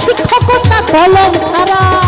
শিক্ষকতা কলম ছাড়া।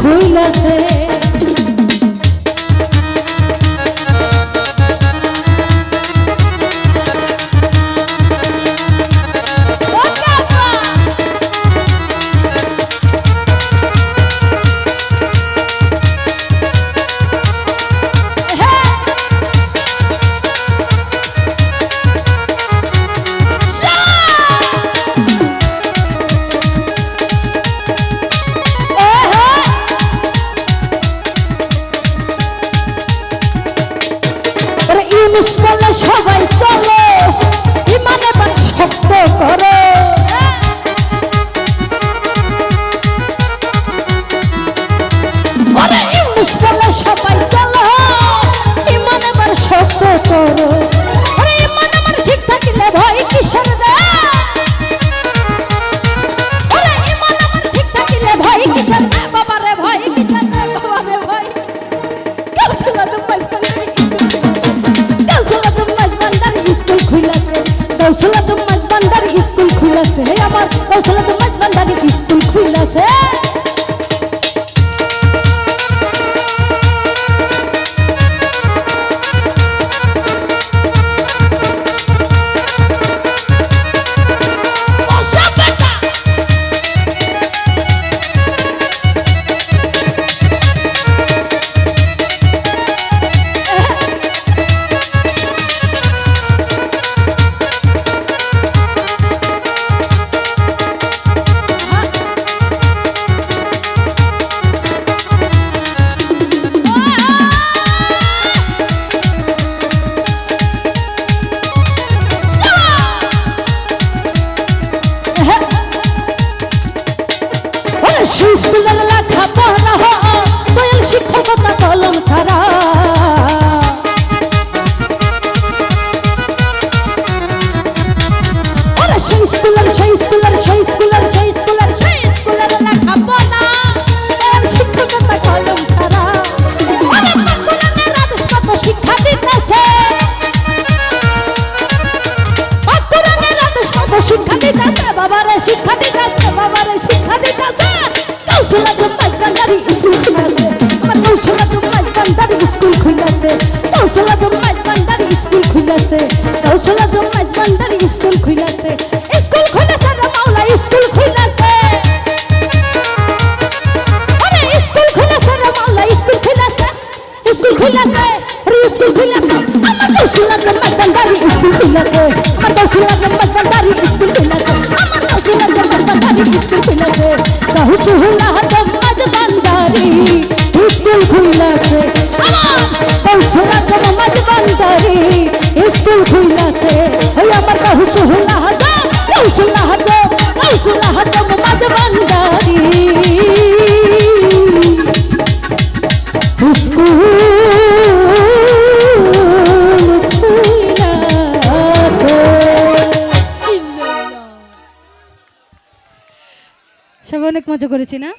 খুইলাছে মুসকালে সবাই চলো। ইমানে শক্ত করো। ঠিক আছে আমার কৌশল শিক্ষা দিতেছে বাবারে শিক্ষা দিতেছে কৌশলা তো মাইকান্দারি স্কুল খুলেছে। আমার কৌশলা তো মাইকান্দারি স্কুল খুলেছে। কৌশলা তো মাইকান্দারি স্কুল খুলেছে। কৌশলা তো মাইকান্দারি স্কুল খুলেছে। জমাজ বান্দারি, স্কুল খুললাছে ওই আমার কৌশলা কৌশলা কৌশলা জমাজ বান্দারি। সবাই অনেক মজা করেছি না?